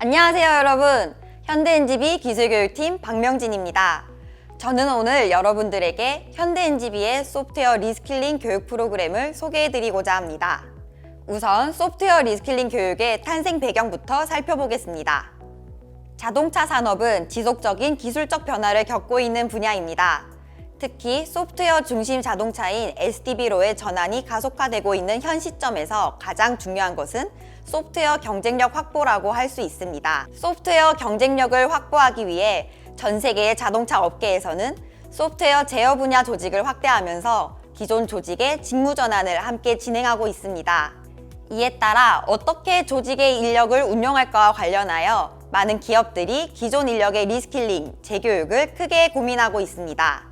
안녕하세요 여러분. 현대NGB 기술교육팀 박명진입니다. 저는 오늘 여러분들에게 현대NGB의 소프트웨어 리스킬링 교육 프로그램을 소개해드리고자 합니다. 우선 소프트웨어 리스킬링 교육의 탄생 배경부터 살펴보겠습니다. 자동차 산업은 지속적인 기술적 변화를 겪고 있는 분야입니다. 특히 소프트웨어 중심 자동차인 SDB로의 전환이 가속화되고 있는 현 시점에서 가장 중요한 것은 소프트웨어 경쟁력 확보라고 할 수 있습니다. 소프트웨어 경쟁력을 확보하기 위해 전 세계의 자동차 업계에서는 소프트웨어 제어 분야 조직을 확대하면서 기존 조직의 직무 전환을 함께 진행하고 있습니다. 이에 따라 어떻게 조직의 인력을 운용할까와 관련하여 많은 기업들이 기존 인력의 리스킬링, 재교육을 크게 고민하고 있습니다.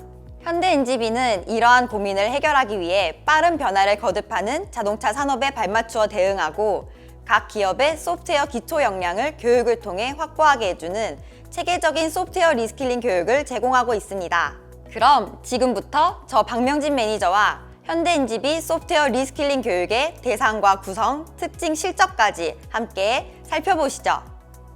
현대NGB는 이러한 고민을 해결하기 위해 빠른 변화를 거듭하는 자동차 산업에 발맞추어 대응하고 각 기업의 소프트웨어 기초 역량을 교육을 통해 확보하게 해주는 체계적인 소프트웨어 리스킬링 교육을 제공하고 있습니다. 그럼 지금부터 저 박명진 매니저와 현대NGB 소프트웨어 리스킬링 교육의 대상과 구성, 특징, 실적까지 함께 살펴보시죠.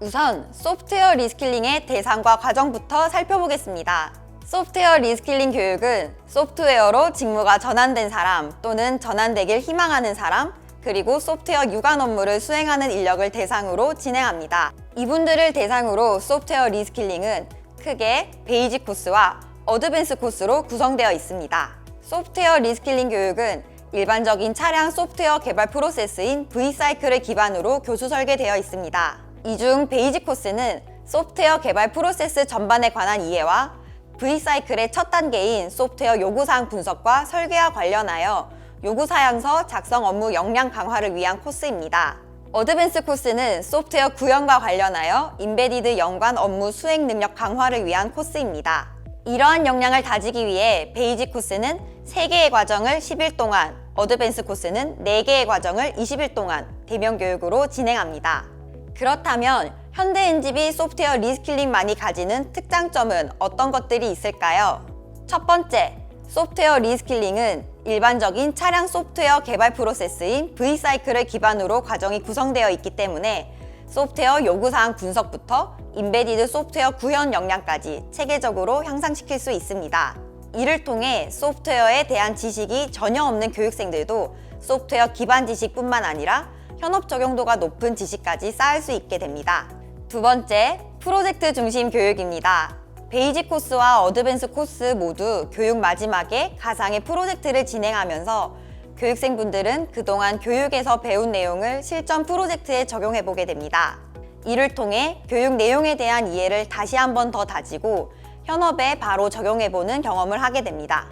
우선 소프트웨어 리스킬링의 대상과 과정부터 살펴보겠습니다. 소프트웨어 리스킬링 교육은 소프트웨어로 직무가 전환된 사람 또는 전환되길 희망하는 사람 그리고 소프트웨어 유관 업무를 수행하는 인력을 대상으로 진행합니다. 이분들을 대상으로 소프트웨어 리스킬링은 크게 베이직 코스와 어드밴스 코스로 구성되어 있습니다. 소프트웨어 리스킬링 교육은 일반적인 차량 소프트웨어 개발 프로세스인 V사이클을 기반으로 교수 설계되어 있습니다. 이 중 베이직 코스는 소프트웨어 개발 프로세스 전반에 관한 이해와 V사이클의 첫 단계인 소프트웨어 요구사항 분석과 설계와 관련하여 요구사양서 작성 업무 역량 강화를 위한 코스입니다. 어드밴스 코스는 소프트웨어 구현과 관련하여 인베디드 연관 업무 수행 능력 강화를 위한 코스입니다. 이러한 역량을 다지기 위해 베이직 코스는 3개의 과정을 10일 동안, 어드밴스 코스는 4개의 과정을 20일 동안 대면 교육으로 진행합니다. 그렇다면 현대NGB 소프트웨어 리스킬링만이 가지는 특장점은 어떤 것들이 있을까요? 첫 번째, 소프트웨어 리스킬링은 일반적인 차량 소프트웨어 개발 프로세스인 V사이클을 기반으로 과정이 구성되어 있기 때문에 소프트웨어 요구사항 분석부터 인베디드 소프트웨어 구현 역량까지 체계적으로 향상시킬 수 있습니다. 이를 통해 소프트웨어에 대한 지식이 전혀 없는 교육생들도 소프트웨어 기반 지식뿐만 아니라 현업 적용도가 높은 지식까지 쌓을 수 있게 됩니다. 두 번째, 프로젝트 중심 교육입니다. 베이직 코스와 어드밴스 코스 모두 교육 마지막에 가상의 프로젝트를 진행하면서 교육생분들은 그동안 교육에서 배운 내용을 실전 프로젝트에 적용해 보게 됩니다. 이를 통해 교육 내용에 대한 이해를 다시 한 번 더 다지고 현업에 바로 적용해 보는 경험을 하게 됩니다.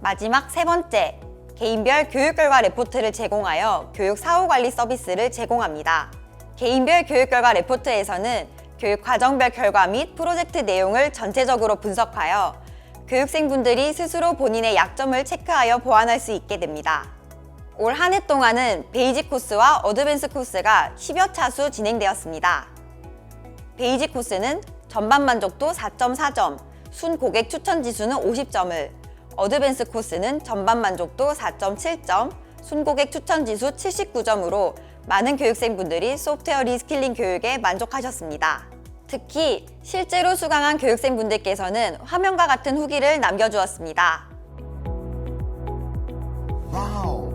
마지막 세 번째, 개인별 교육 결과 레포트를 제공하여 교육 사후 관리 서비스를 제공합니다. 개인별 교육 결과 레포트에서는 교육 과정별 결과 및 프로젝트 내용을 전체적으로 분석하여 교육생분들이 스스로 본인의 약점을 체크하여 보완할 수 있게 됩니다. 올 한 해 동안은 베이직 코스와 어드밴스 코스가 10여 차수 진행되었습니다. 베이직 코스는 전반 만족도 4.4점, 순 고객 추천 지수는 50점을, 어드밴스 코스는 전반 만족도 4.7점, 순 고객 추천 지수 79점으로 많은 교육생분들이 소프트웨어 리스킬링 교육에 만족하셨습니다. 특히 실제로 수강한 교육생분들께서는 화면과 같은 후기를 남겨주었습니다. Wow.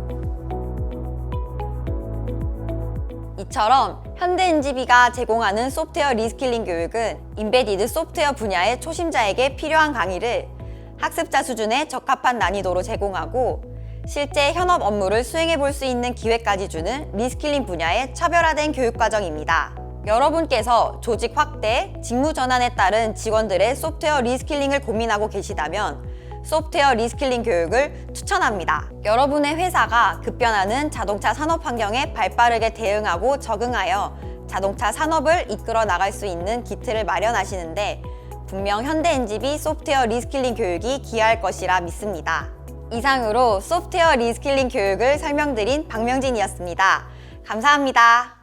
이처럼 현대NGB가 제공하는 소프트웨어 리스킬링 교육은 인베디드 소프트웨어 분야의 초심자에게 필요한 강의를 학습자 수준에 적합한 난이도로 제공하고 실제 현업 업무를 수행해 볼 수 있는 기회까지 주는 리스킬링 분야의 차별화된 교육 과정입니다. 여러분께서 조직 확대, 직무 전환에 따른 직원들의 소프트웨어 리스킬링을 고민하고 계시다면 소프트웨어 리스킬링 교육을 추천합니다. 여러분의 회사가 급변하는 자동차 산업 환경에 발빠르게 대응하고 적응하여 자동차 산업을 이끌어 나갈 수 있는 기틀을 마련하시는데 분명 현대NGB 소프트웨어 리스킬링 교육이 기여할 것이라 믿습니다. 이상으로 소프트웨어 리스킬링 교육을 설명드린 박명진이었습니다. 감사합니다.